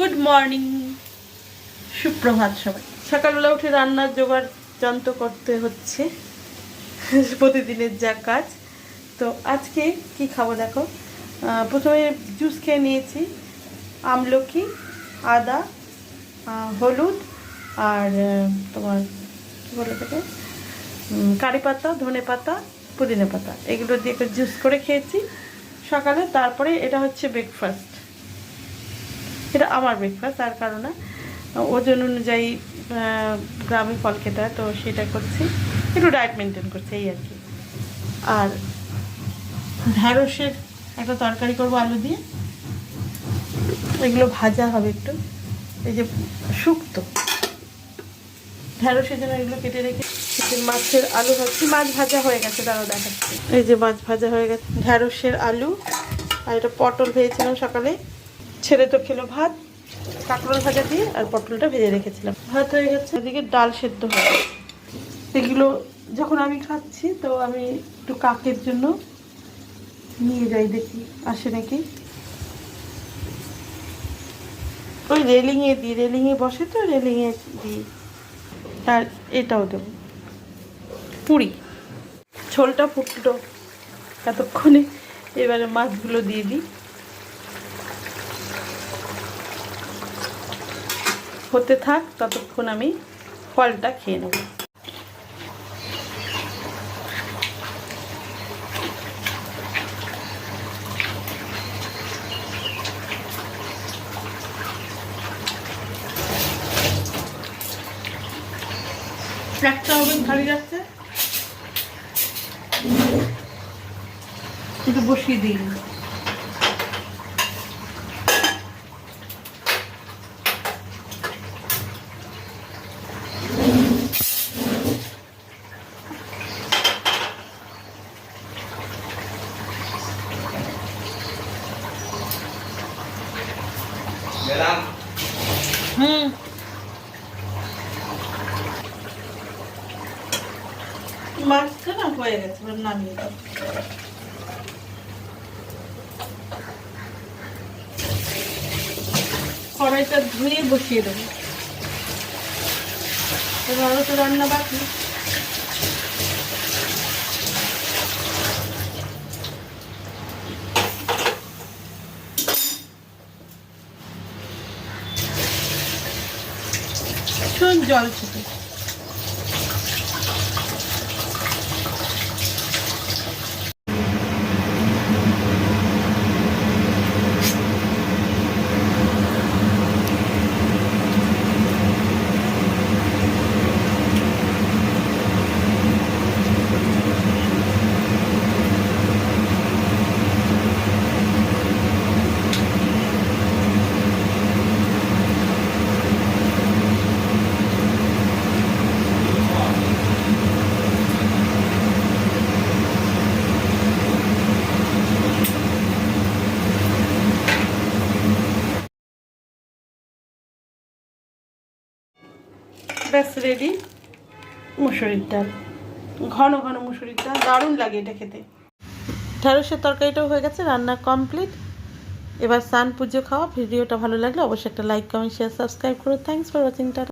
Good morning সুপ্রভাত সবাই। সকালবেলা উঠে রান্নার জোগাড় যন্ত্র করতে হচ্ছে। প্রতিদিনের যা কাজ। তো আজকে কি খাব দেখো? প্রথমে জুস খেয়ে নিয়েছি। আমলকি, আদা হলুদ আর তোমার কী বলে থাকে কারি পাতা, ধনে পাতা, পুদিনা পাতা। এগুলো দিয়ে জুস করে খেয়েছি। সকালে তারপরে এটা হচ্ছে ব্রেকফাস্ট এটা আমার ব্রেকফাস্ট আর কারণ ওজন অনুযায়ী গ্রামে ফল খেতে হয়, তো সেটা করছি। একটু ডায়েট মেনটেন করছি, এই আর কি। আর ঢ্যাঁড়সের একটা তরকারি করব আলু দিয়ে। এগুলো ভাজা হবে একটু। এই যে শুক্তো। ঢ্যাঁড়সের জন্য এগুলো কেটে রেখে মাছের আলু ভাজছি। মাছ ভাজা হয়ে গেছে তারাও দেখাচ্ছি। এই যে মাছ ভাজা হয়ে গেছে। ঢ্যাঁড়সের আলু। আর এটা পটল ভেজেছিলাম সকালে। ছেলে তো খেলো ভাত, কাঁকরোল ভাজা দিয়ে আর পটলটা ভেজে রেখেছিলাম। ভাত হয়ে গেছে, এদিকে ডাল সেদ্ধ হয় এগুলো যখন আমি খাচ্ছি, তো আমি একটু কাকের জন্য নিয়ে যাই দেখি, আসে নাকি? ওই রেলিংয়ে দিই রেলিংয়ে বসে তো রেলিংয়ে দিই। আর এটাও দেবো। পুরি। ঝোলটা ফুটলো। এতক্ষণে এবারে মাছগুলো দিয়ে দিই। হতে থাক ততক্ষণ আমি ফলটা খেয়ে নেব। একটা ওভেন খালি যাচ্ছে। একটু বসিয়ে দিই। হুম। মাছটা না হয়ে গেছে নামিয়ে দাও। কড়াইটা ধুয়ে বসিয়ে দেবো। এবার তো রান্না বাকি। ভীষণ জল ছিল ব্যাস রেডি মুসুরির ডাল। ঘন ঘন মুসুরির ডাল, দারুণ লাগে এটা খেতে। ঢ্যাঁড়সের তরকারিটাও হয়ে গেছে, রান্না কমপ্লিট এবার সান পুজো খাওয়া, ভিডিওটা ভালো লাগলে অবশ্যই একটা লাইক কমেন্ট শেয়ার সাবস্ক্রাইব করো। Thanks for watching tata.